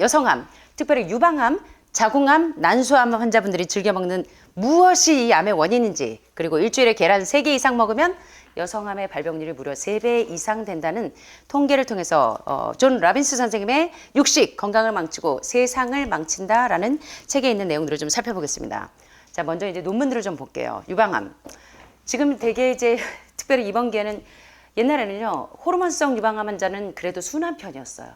여성암, 특별히 유방암, 자궁암, 난소암 환자분들이 즐겨 먹는 무엇이 이 암의 원인인지 그리고 일주일에 계란 3개 이상 먹으면 여성암의 발병률이 무려 3배 이상 된다는 통계를 통해서 어, 존 라빈스 선생님의 육식 건강을 망치고 세상을 망친다라는 책에 있는 내용들을 좀 살펴보겠습니다. 자, 먼저 이제 논문들을 좀 볼게요. 유방암. 지금 되게 이제 특별히 이번 기회는 옛날에는요 호르몬성 유방암 환자는 그래도 순한 편이었어요.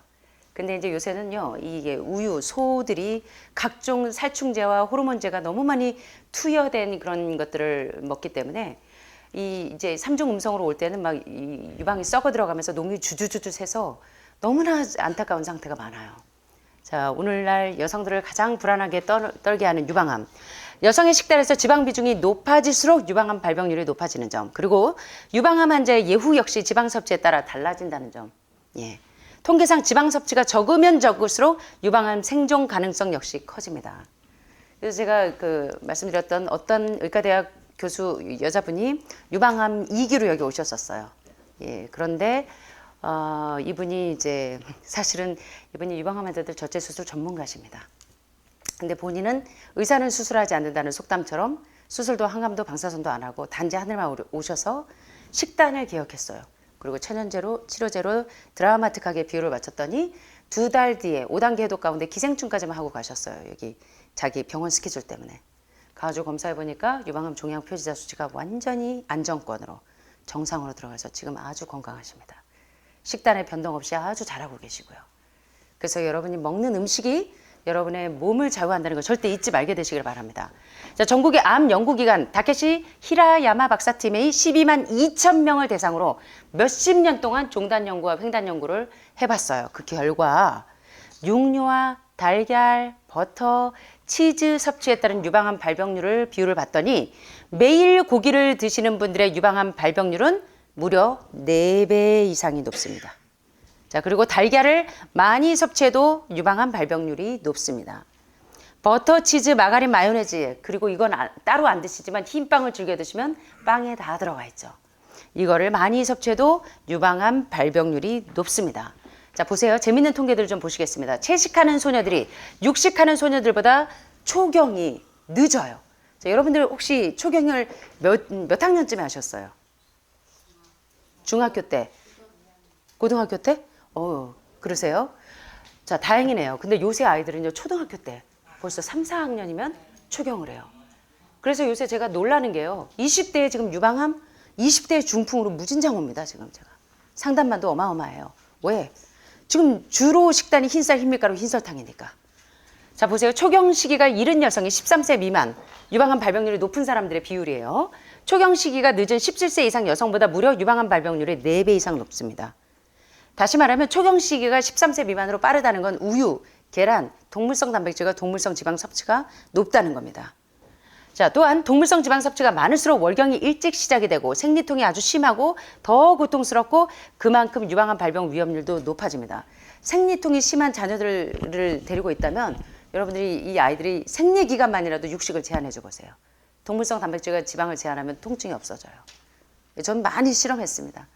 근데 이제 요새는요 이게 우유 소들이 각종 살충제와 호르몬제가 너무 많이 투여된 그런 것들을 먹기 때문에 이 이제 삼중 음성으로 올 때는 막 이 유방이 썩어 들어가면서 농이 주주주주 새서 너무나 안타까운 상태가 많아요. 자, 오늘날 여성들을 가장 불안하게 떨, 떨게 하는 유방암. 여성의 식단에서 지방 비중이 높아질수록 유방암 발병률이 높아지는 점. 그리고 유방암 환자의 예후 역시 지방 섭취에 따라 달라진다는 점. 예. 통계상 지방 섭취가 적으면 적을수록 유방암 생존 가능성 역시 커집니다. 그래서 제가 그 말씀드렸던 어떤 의과대학 교수 여자분이 유방암 2기로 여기 오셨었어요. 예. 그런데 어, 이분이 이제 사실은 이분이 유방암 환자들 저체 수술 전문가십니다. 근데 본인은 의사는 수술하지 않는다는 속담처럼 수술도 항암도 방사선도 안 하고 단지 하늘만 오- 오셔서 식단을 개혁했어요. 그리고 천연제로 치료제로 드라마틱하게 비율을 맞췄더니 두 달 뒤에 5단계 해독 가운데 기생충까지만 하고 가셨어요. 여기 자기 병원 스케줄 때문에. 가가지고 검사해 보니까 유방암 종양 표지자 수치가 완전히 안정권으로 정상으로 들어가서 지금 아주 건강하십니다. 식단에 변동 없이 아주 잘하고 계시고요. 그래서 여러분이 먹는 음식이 여러분의 몸을 좌우한다는 거 절대 잊지 말게 되시길 바랍니다. 자, 전국의 암 연구기관 다케시 히라야마 박사팀의 12만 2천 명을 대상으로 몇십 년 동안 종단 연구와 횡단 연구를 해봤어요. 그 결과 육류와 달걀, 버터, 치즈 섭취에 따른 유방암 발병률을 비율을 봤더니 매일 고기를 드시는 분들의 유방암 발병률은 무려 4배 이상이 높습니다. 자, 그리고 달걀을 많이 섭취해도 유방암 발병률이 높습니다. 버터, 치즈, 마가린, 마요네즈 그리고 이건 아- 따로 안 드시지만 흰빵을 즐겨 드시면 빵에 다 들어가 있죠. 이거를 많이 섭취해도 유방암 발병률이 높습니다. 자 보세요. 재밌는 통계들을 좀 보시겠습니다. 채식하는 소녀들이 육식하는 소녀들보다 초경이 늦어요. 자, 여러분들 혹시 초경을 몇, 몇 학년쯤에 하셨어요? 중학교 때? 고등학교 때? 어, 그러세요? 자, 다행이네요. 근데 요새 아이들은요, 초등학교 때 벌써 3, 4학년이면 초경을 해요. 그래서 요새 제가 놀라는 게요. 20대에 지금 유방암, 20대에 중풍으로 무진장 옵니다, 지금 제가. 상담만도 어마어마해요. 왜? 지금 주로 식단이 흰쌀, 흰밀가루, 흰설탕이니까. 자, 보세요. 초경 시기가 이른 여성이 13세 미만, 유방암 발병률이 높은 사람들의 비율이에요. 초경 시기가 늦은 17세 이상 여성보다 무려 유방암 발병률이 4배 이상 높습니다. 다시 말하면 초경 시기가 13세 미만으로 빠르다는 건 우유, 계란, 동물성 단백질과 동물성 지방 섭취가 높다는 겁니다. 자, 또한 동물성 지방 섭취가 많을수록 월경이 일찍 시작이 되고 생리통이 아주 심하고 더 고통스럽고 그만큼 유방암 발병 위험률도 높아집니다. 생리통이 심한 자녀들을 데리고 있다면 여러분들이 이 아이들이 생리 기간만이라도 육식을 제한해 줘 보세요. 동물성 단백질과 지방을 제한하면 통증이 없어져요. 전 많이 실험했습니다.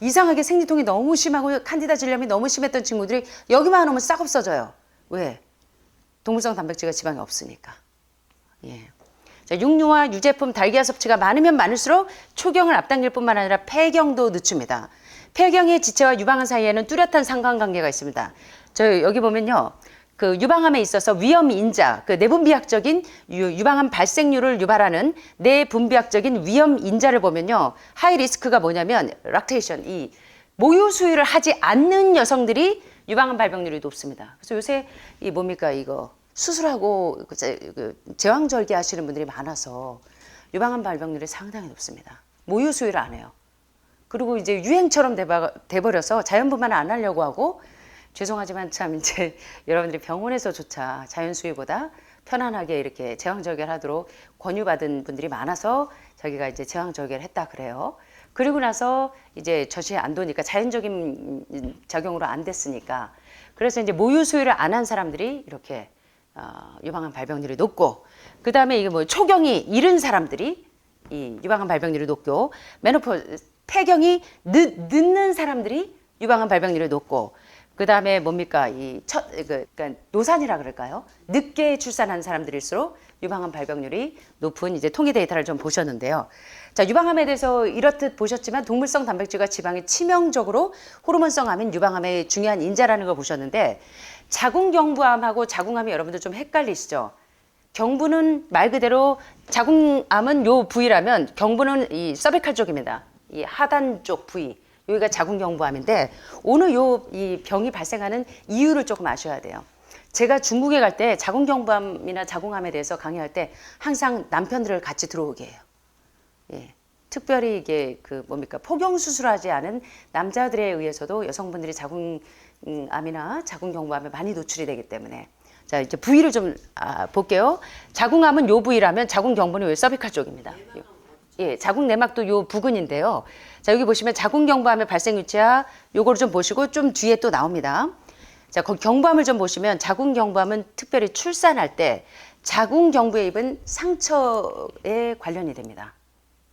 이상하게 생리통이 너무 심하고 칸디다 질염이 너무 심했던 친구들이 여기만 오면 싹 없어져요. 왜? 동물성 단백질과 지방이 없으니까. 예. 자, 육류와 유제품, 달걀 섭취가 많으면 많을수록 초경을 앞당길 뿐만 아니라 폐경도 늦춥니다. 폐경의 지체와 유방암 사이에는 뚜렷한 상관관계가 있습니다. 저 여기 보면요. 그 유방암에 있어서 위험 인자, 그 내분비학적인 유, 유방암 발생률을 유발하는 내분비학적인 위험 인자를 보면요. 하이 리스크가 뭐냐면 락테이션, 이 모유 수유를 하지 않는 여성들이 유방암 발병률이 높습니다. 그래서 요새 이 뭡니까 이거 수술하고 그 제- 그 제왕절개 하시는 분들이 많아서 유방암 발병률이 상당히 높습니다. 모유 수유를 안 해요. 그리고 이제 유행처럼 돼버- 돼버려서 자연분만 안 하려고 하고 죄송하지만 참 이제 여러분들이 병원에서조차 자연 수유보다 편안하게 이렇게 제왕절개를 하도록 권유받은 분들이 많아서 자기가 이제 제왕절개를 했다 그래요. 그리고 나서 이제 젖이 안 도니까 자연적인 작용으로 안 됐으니까 그래서 이제 모유 수유를 안 한 사람들이 이렇게 어, 유방암 발병률이 높고 그 다음에 이게 뭐 초경이 이른 사람들이 이 유방암 발병률이 높고 메노포 폐경이 늦, 늦는 사람들이 유방암 발병률이 높고 그 다음에 뭡니까 이첫 그, 그러니까 노산이라 그럴까요? 늦게 출산한 사람들일수록 유방암 발병률이 높은 이제 통계 데이터를 좀 보셨는데요. 자 유방암에 대해서 이렇듯 보셨지만 동물성 단백질과 지방이 치명적으로 호르몬성 암인 유방암의 중요한 인자라는 걸 보셨는데 자궁경부암하고 자궁암이 여러분들 좀 헷갈리시죠? 경부는 말 그대로 자궁암은 요 부위라면 경부는 이 서비칼 쪽입니다. 이 하단 쪽 부위. 여기가 자궁경부암인데 오늘 요 이 병이 발생하는 이유를 조금 아셔야 돼요. 제가 중국에 갈 때 자궁경부암이나 자궁암에 대해서 강의할 때 항상 남편들을 같이 들어오게 해요. 예. 특별히 이게 그 뭡니까 포경 수술하지 않은 남자들에 의해서도 여성분들이 자궁암이나 자궁경부암에 많이 노출이 되기 때문에 자 이제 부위를 좀 아, 볼게요. 자궁암은 요 부위라면 자궁경부는 요 서비칼 쪽입니다. 예, 자궁 내막도 요 부근인데요. 자 여기 보시면 자궁 경부암의 발생 위치야 요거를 좀 보시고 좀 뒤에 또 나옵니다. 자, 거기 경부암을 좀 보시면 자궁 경부암은 특별히 출산할 때 자궁 경부에 입은 상처에 관련이 됩니다.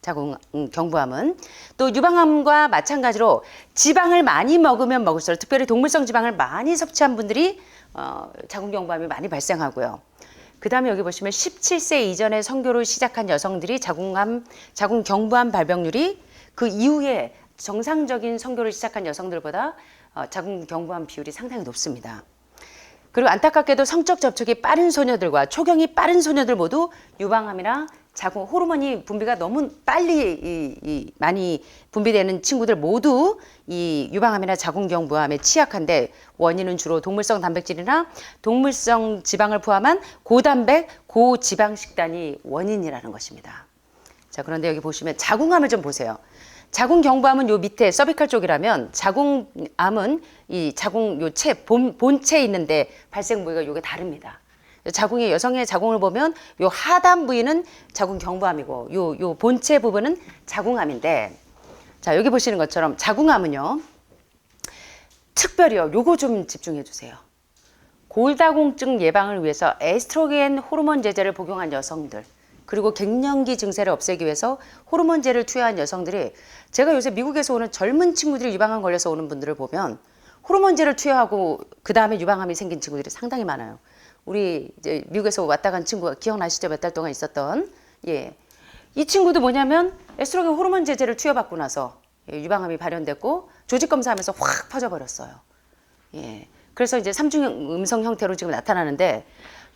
자궁 음, 경부암은 또 유방암과 마찬가지로 지방을 많이 먹으면 먹을수록 특별히 동물성 지방을 많이 섭취한 분들이 어, 자궁 경부암이 많이 발생하고요. 그 다음에 여기 보시면 17세 이전에 성교를 시작한 여성들이 자궁암, 자궁 경부암 발병률이 그 이후에 정상적인 성교를 시작한 여성들보다 어, 자궁 경부암 비율이 상당히 높습니다. 그리고 안타깝게도 성적 접촉이 빠른 소녀들과 초경이 빠른 소녀들 모두 유방암이나 자궁 호르몬이 분비가 너무 빨리 이, 이 많이 분비되는 친구들 모두 이 유방암이나 자궁경 부암에 취약한데 원인은 주로 동물성 단백질이나 동물성 지방을 포함한 고단백 고지방 식단이 원인이라는 것입니다. 자 그런데 여기 보시면 자궁암을 좀 보세요. 자궁 경부암은 요 밑에 서비칼 쪽이라면 자궁암은 이 자궁 요체 본, 본체에 있는데 발생 부위가 요게 다릅니다. 자궁의 여성의 자궁을 보면 요 하단 부위는 자궁 경부암이고 요 요 본체 부분은 자궁암인데 자 여기 보시는 것처럼 자궁암은요 특별히요 요거 좀 집중해 주세요. 골다공증 예방을 위해서 에스트로겐 호르몬 제제를 복용한 여성들 그리고 갱년기 증세를 없애기 위해서 호르몬제를 투여한 여성들이 제가 요새 미국에서 오는 젊은 친구들이 유방암 걸려서 오는 분들을 보면 호르몬제를 투여하고 그 다음에 유방암이 생긴 친구들이 상당히 많아요. 우리 이제 미국에서 왔다 간 친구가 기억나시죠? 몇 달 동안 있었던 예. 이 친구도 뭐냐면 에스트로겐 호르몬 제제를 투여받고 나서 예, 유방암이 발현됐고 조직 검사하면서 확 퍼져버렸어요. 예. 그래서 이제 삼중 음성 형태로 지금 나타나는데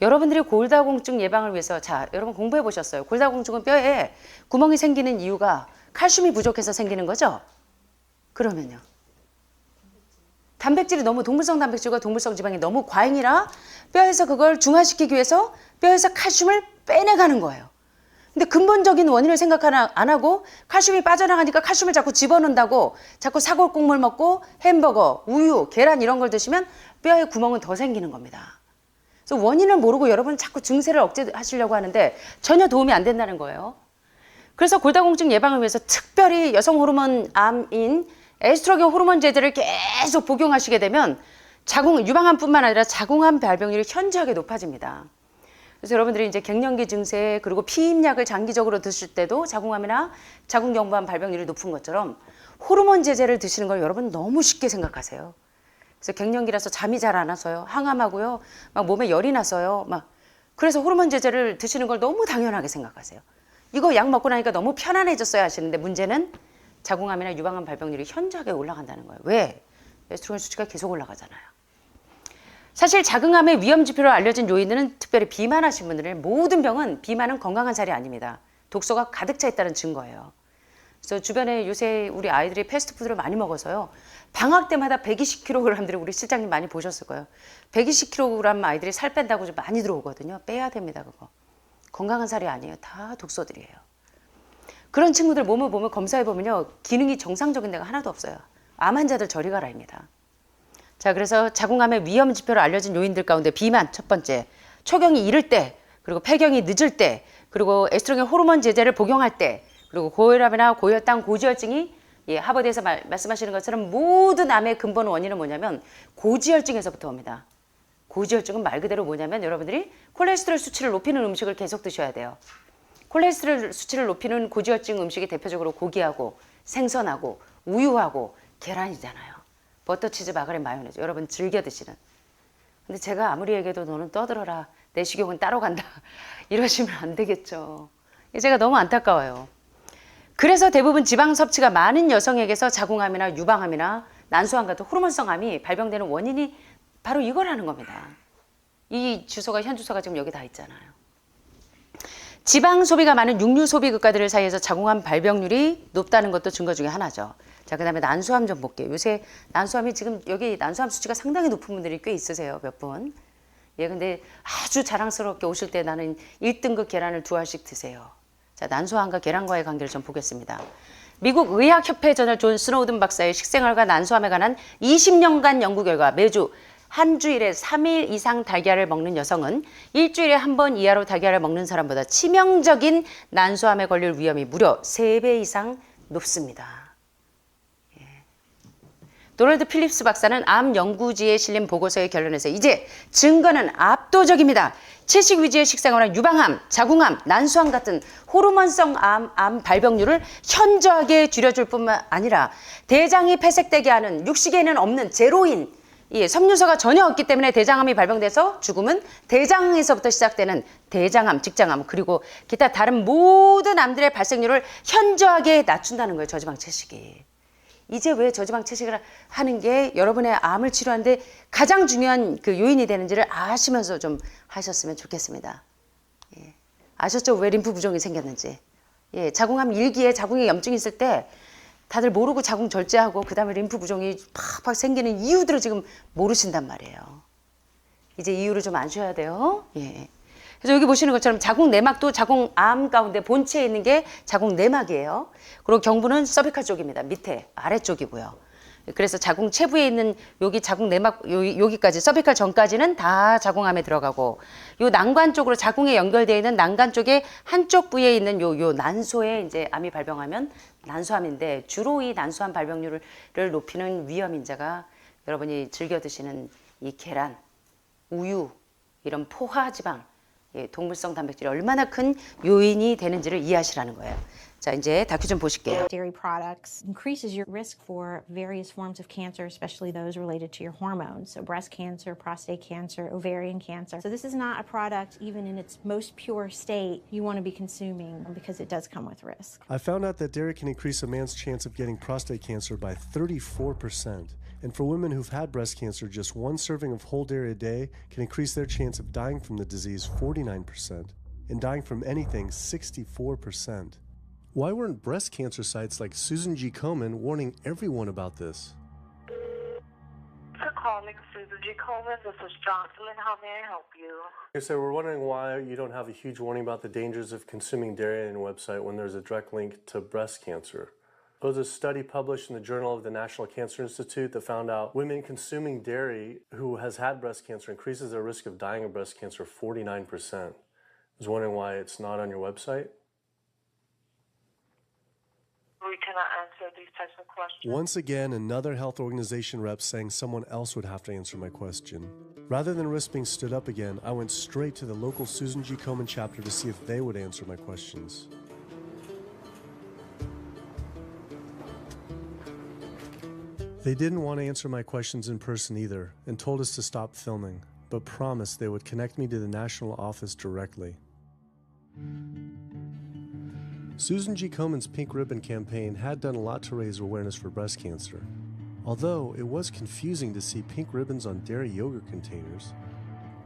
여러분들이 골다공증 예방을 위해서 자 여러분 공부해 보셨어요. 골다공증은 뼈에 구멍이 생기는 이유가 칼슘이 부족해서 생기는 거죠. 그러면요. 단백질이 너무 동물성 단백질과 동물성 지방이 너무 과잉이라 뼈에서 그걸 중화시키기 위해서 뼈에서 칼슘을 빼내가는 거예요. 근데 근본적인 원인을 생각 안 하고 칼슘이 빠져나가니까 칼슘을 자꾸 집어넣는다고 자꾸 사골 국물 먹고 햄버거, 우유, 계란 이런 걸 드시면 뼈에 구멍은 더 생기는 겁니다. 그래서 원인을 모르고 여러분 자꾸 증세를 억제하시려고 하는데 전혀 도움이 안 된다는 거예요. 그래서 골다공증 예방을 위해서 특별히 여성 호르몬 암인 에스트로겐 호르몬 제제를 계속 복용하시게 되면 자궁 유방암뿐만 아니라 자궁암 발병률이 현저하게 높아집니다. 그래서 여러분들이 이제 갱년기 증세 그리고 피임약을 장기적으로 드실 때도 자궁암이나 자궁경부암 발병률이 높은 것처럼 호르몬 제제를 드시는 걸 여러분 너무 쉽게 생각하세요. 그래서 갱년기라서 잠이 잘 안 와서요. 항암하고요. 막 몸에 열이 나서요. 막 그래서 호르몬 제제를 드시는 걸 너무 당연하게 생각하세요. 이거 약 먹고 나니까 너무 편안해졌어요 하시는데 문제는 자궁암이나 유방암 발병률이 현저하게 올라간다는 거예요. 왜? 에스트로겐 수치가 계속 올라가잖아요. 사실 자궁암의 위험 지표로 알려진 요인들은 특별히 비만하신 분들의 모든 병은 비만은 건강한 살이 아닙니다. 독소가 가득 차 있다는 증거예요. 그래서 주변에 요새 우리 아이들이 패스트푸드를 많이 먹어서요. 방학 때마다 120kg들이 우리 실장님 많이 보셨을 거예요. 120kg 아이들이 살 뺀다고 좀 많이 들어오거든요. 빼야 됩니다, 그거. 건강한 살이 아니에요. 다 독소들이에요. 그런 친구들 몸을 보면 검사해 보면요. 기능이 정상적인 데가 하나도 없어요. 암 환자들 저리 가라입니다. 자, 그래서 자궁암의 위험 지표로 알려진 요인들 가운데 비만 첫 번째, 초경이 이를 때, 그리고 폐경이 늦을 때, 그리고 에스트로겐 호르몬 제제를 복용할 때, 그리고 고혈압이나 고혈당, 고지혈증이 예, 하버드에서 말, 말씀하시는 것처럼 모든 암의 근본 원인은 뭐냐면 고지혈증에서부터 옵니다. 고지혈증은 말 그대로 뭐냐면 여러분들이 콜레스테롤 수치를 높이는 음식을 계속 드셔야 돼요. 콜레스테롤 수치를 높이는 고지혈증 음식이 대표적으로 고기하고 생선하고 우유하고 계란이잖아요. 버터, 치즈, 마가린, 마요네즈. 여러분 즐겨 드시는. 근데 제가 아무리 얘기해도 너는 떠들어라. 내 식욕은 따로 간다. 이러시면 안 되겠죠. 제가 너무 안타까워요. 그래서 대부분 지방 섭취가 많은 여성에게서 자궁암이나 유방암이나 난소암 같은 호르몬성 암이 발병되는 원인이 바로 이거라는 겁니다. 이 주소가 현 주소가 지금 여기 다 있잖아요. 지방 소비가 많은 육류 소비 국가들 사이에서 자궁암 발병률이 높다는 것도 증거 중에 하나죠. 자, 그다음에 난소암 좀 볼게요. 요새 난소암이 지금 여기 난소암 수치가 상당히 높은 분들이 꽤 있으세요. 몇 분. 예, 근데 아주 자랑스럽게 오실 때 나는 1등급 계란을 두 알씩 드세요. 자, 난소암과 계란과의 관계를 좀 보겠습니다. 미국 의학협회 저널 존 스노우든 박사의 식생활과 난소암에 관한 20년간 연구 결과 매주 한 주일에 3일 이상 달걀을 먹는 여성은 일주일에 한 번 이하로 달걀을 먹는 사람보다 치명적인 난소암에 걸릴 위험이 무려 3배 이상 높습니다. 예. 도널드 필립스 박사는 암 연구지에 실린 보고서의 결론에서 이제 증거는 압도적입니다. 채식 위주의 식생활은 유방암, 자궁암, 난소암 같은 호르몬성 암, 암 발병률을 현저하게 줄여줄 뿐만 아니라 대장이 폐색되게 하는 육식에는 없는 제로인 예, 섬유소가 전혀 없기 때문에 대장암이 발병돼서 죽음은 대장에서부터 시작되는 대장암, 직장암 그리고 기타 다른 모든 암들의 발생률을 현저하게 낮춘다는 거예요. 저지방 채식이. 이제 왜 저지방 채식을 하는 게 여러분의 암을 치료하는데 가장 중요한 그 요인이 되는지를 아시면서 좀 하셨으면 좋겠습니다. 예. 아셨죠? 왜 림프 부종이 생겼는지. 예, 자궁암 일기에 자궁에 염증이 있을 때 다들 모르고 자궁 절제하고 그다음에 림프 부종이 팍팍 생기는 이유들을 지금 모르신단 말이에요. 이제 이유를 좀 아셔야 돼요. 예. 그래서 여기 보시는 것처럼 자궁 내막도 자궁 암 가운데 본체에 있는 게 자궁 내막이에요. 그리고 경부는 서비칼 쪽입니다. 밑에 아래쪽이고요. 그래서 자궁 체부에 있는 여기 자궁 내막 여기, 여기까지 서비칼 전까지는 다 자궁암에 들어가고 요 난관 쪽으로 자궁에 연결되어 있는 난관 쪽에 한쪽 부위에 있는 요 요 난소에 이제 암이 발병하면 난소암인데 주로 이 난소암 발병률을 높이는 위험 인자가 여러분이 즐겨 드시는 이 계란, 우유 이런 포화 지방, 예, 동물성 단백질이 얼마나 큰 요인이 되는지를 이해하시라는 거예요. 자, 이제 다큐 좀 보실게요. dairy products increases your risk for various forms of cancer, especially those related to your hormones. So, breast cancer, prostate cancer, ovarian cancer. So, this is not a product, even in its most pure state, you want to be consuming because it does come with risk. I found out that dairy can increase a man's chance of getting prostate cancer by 34%. And for women who've had breast cancer, just one serving of whole dairy a day can increase their chance of dying from the disease 49% and dying from anything 64%. Why weren't breast cancer sites like Susan G. Komen warning everyone about this? for calling Susan G. Coleman. This is Jocelyn. How may I help you? So we're wondering why you don't have a huge warning about the dangers of consuming dairy on your website when there's a direct link to breast cancer. There was a study published in the Journal of the National Cancer Institute that found out women consuming dairy who has had breast cancer increases their risk of dying of breast cancer 49%. I was wondering why it's not on your website. We cannot answer these types of questions. Once again, another health organization rep saying someone else would have to answer my question. Rather than risk being stood up again, I went straight to the local Susan G. Komen chapter to see if they would answer my questions. They didn't want to answer my questions in person either and told us to stop filming, but promised they would connect me to the national office directly. Susan G. Komen's Pink Ribbon campaign had done a lot to raise awareness for breast cancer. Although it was confusing to see pink ribbons on dairy yogurt containers,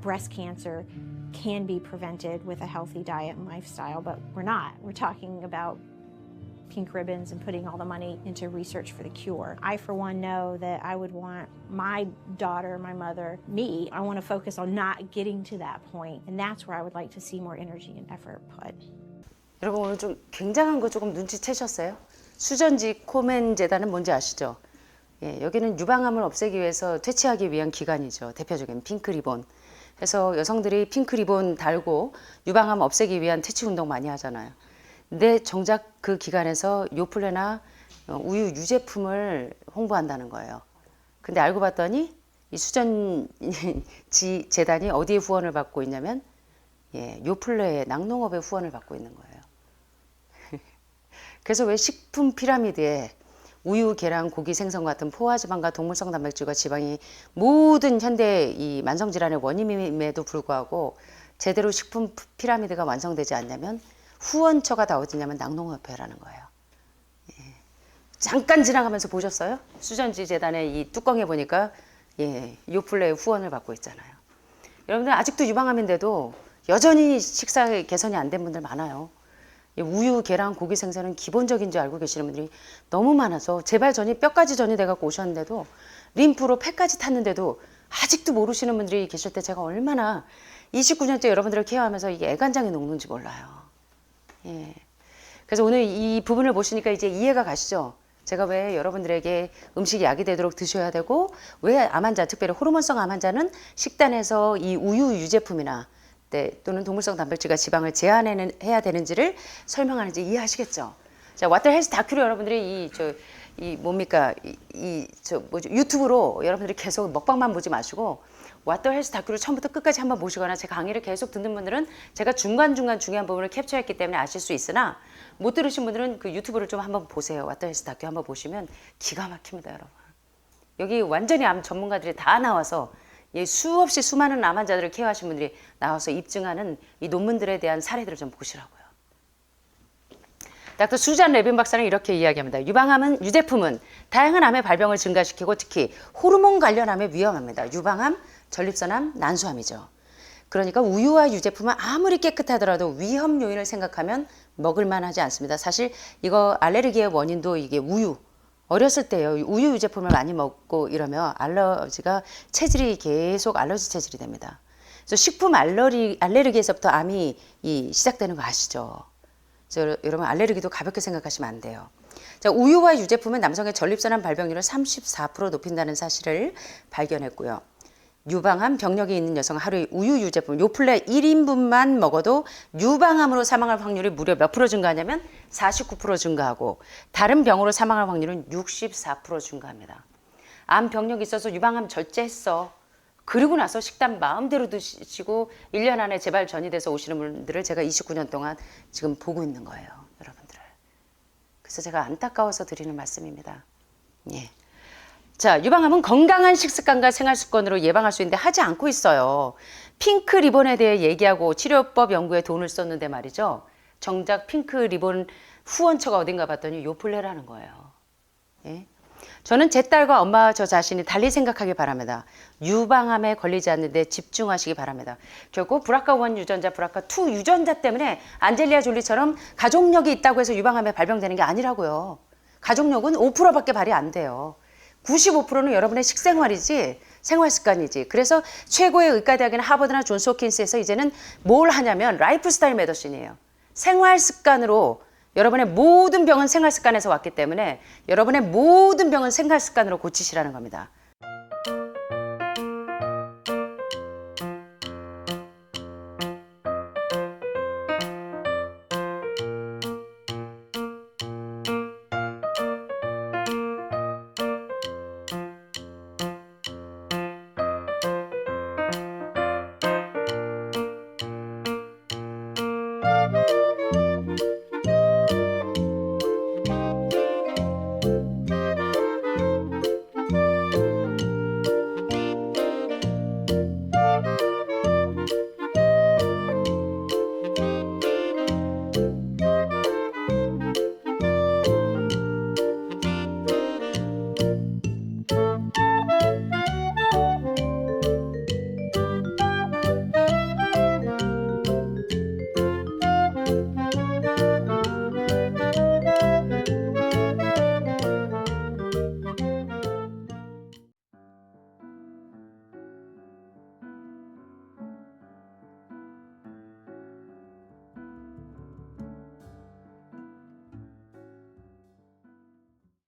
Breast cancer can be prevented with a healthy diet and lifestyle, but we're not. We're talking about pink ribbons and putting all the money into research for the cure. I, for one, know that I would want my daughter, my mother, me, I want to focus on not getting to that point, and that's where I would like to see more energy and effort put. 여러분 오늘 좀 굉장한 거 조금 눈치채셨어요? 수전지 코멘 재단은 뭔지 아시죠? 예, 여기는 유방암을 없애기 위해서 퇴치하기 위한 기관이죠. 대표적인 핑크 리본. 그래서 여성들이 핑크 리본 달고 유방암 없애기 위한 퇴치 운동 많이 하잖아요. 근데 정작 그 기관에서 요플레나 어, 우유 유제품을 홍보한다는 거예요. 근데 알고 봤더니 이 수전지 재단이 어디에 후원을 받고 있냐면 예, 요플레의 낙농업의 후원을 받고 있는 거예요. 그래서 왜 식품 피라미드에 우유, 계란, 고기, 생선 같은 포화지방과 동물성 단백질과 지방이 모든 현대 이 만성 질환의 원인임에도 불구하고 제대로 식품 피라미드가 완성되지 않냐면 후원처가 다 어디냐면 낙농협회라는 거예요. 예. 잠깐 지나가면서 보셨어요? 수전지 재단의 이 뚜껑에 보니까 예, 요플레의 후원을 받고 있잖아요. 여러분들 아직도 유방암인데도 여전히 식사 개선이 안 된 분들 많아요. 이 우유, 계란, 고기 생선은 기본적인 줄 알고 계시는 분들이 너무 많아서 제발 전이 뼈까지 전이 돼갖고 오셨는데도 림프로 폐까지 탔는데도 아직도 모르시는 분들이 계실 때 제가 얼마나 29년째 여러분들을 케어하면서 이게 애간장이 녹는지 몰라요. 예. 그래서 오늘 이 부분을 보시니까 이제 이해가 가시죠? 제가 왜 여러분들에게 음식이 약이 되도록 드셔야 되고 왜 암 환자, 특별히 호르몬성 암 환자는 식단에서 이 우유 유제품이나 네, 또는 동물성 단백질과 지방을 제한해야 되는지를 설명하는지 이해하시겠죠? 자, 왓더 헬스 다큐를 여러분들이 이 저 이 뭡니까 이저 뭐죠 유튜브로 여러분들이 계속 먹방만 보지 마시고 왓더 헬스 다큐를 처음부터 끝까지 한번 보시거나 제 강의를 계속 듣는 분들은 제가 중간 중간 중요한 부분을 캡처했기 때문에 아실 수 있으나 못 들으신 분들은 그 유튜브를 좀 한번 보세요. 왓더 헬스 다큐 한번 보시면 기가 막힙니다, 여러분. 여기 완전히 암 전문가들이 다 나와서 예, 수없이 수많은 암 환자들을 케어하신 분들이 나와서 입증하는 이 논문들에 대한 사례들을 좀 보시라고요. 닥터 수잔 레빈 박사는 이렇게 이야기합니다. 유방암은 유제품은 다양한 암의 발병을 증가시키고 특히 호르몬 관련 암에 위험합니다. 유방암, 전립선암, 난소암이죠. 그러니까 우유와 유제품은 아무리 깨끗하더라도 위험 요인을 생각하면 먹을 만하지 않습니다. 사실 이거 알레르기의 원인도 이게 우유, 어렸을 때요 우유 유제품을 많이 먹고 이러면 알러지가 체질이 계속 알러지 체질이 됩니다. 그래서 식품 알러리 알레르기에서부터 암이 이 시작되는 거 아시죠? 그래서 여러분 알레르기도 가볍게 생각하시면 안 돼요. 자, 우유와 유제품은 남성의 전립선암 발병률을 34% 높인다는 사실을 발견했고요. 유방암 병력이 있는 여성 하루에 우유 유제품 요플레 1인분만 먹어도 유방암으로 사망할 확률이 무려 몇 프로 증가하냐면 49% 증가하고 다른 병으로 사망할 확률은 64% 증가합니다. 암 병력이 있어서 유방암 절제했어. 그리고 나서 식단 마음대로 드시고 1년 안에 재발 전이 돼서 오시는 분들을 제가 29년 동안 지금 보고 있는 거예요. 여러분들을. 그래서 제가 안타까워서 드리는 말씀입니다. 예. 자, 유방암은 건강한 식습관과 생활 습관으로 예방할 수 있는데 하지 않고 있어요. 핑크 리본에 대해 얘기하고 치료법 연구에 돈을 썼는데 말이죠. 정작 핑크 리본 후원처가 어딘가 봤더니 요플레라는 거예요. 예? 저는 제 딸과 엄마 저 자신이 달리 생각하기 바랍니다. 유방암에 걸리지 않는데 집중하시기 바랍니다. 결국 브라카1 유전자, 브라카2 유전자 때문에 안젤리아 졸리처럼 가족력이 있다고 해서 유방암에 발병되는 게 아니라고요. 가족력은 5%밖에 발휘 안 돼요. 95%는 여러분의 식생활이지 생활 습관이지. 그래서 최고의 의과대학인 하버드나 존스 호킨스에서 이제는 뭘 하냐면 라이프 스타일 메더신이에요. 생활 습관으로 여러분의 모든 병은 생활 습관에서 왔기 때문에 여러분의 모든 병은 생활 습관으로 고치시라는 겁니다.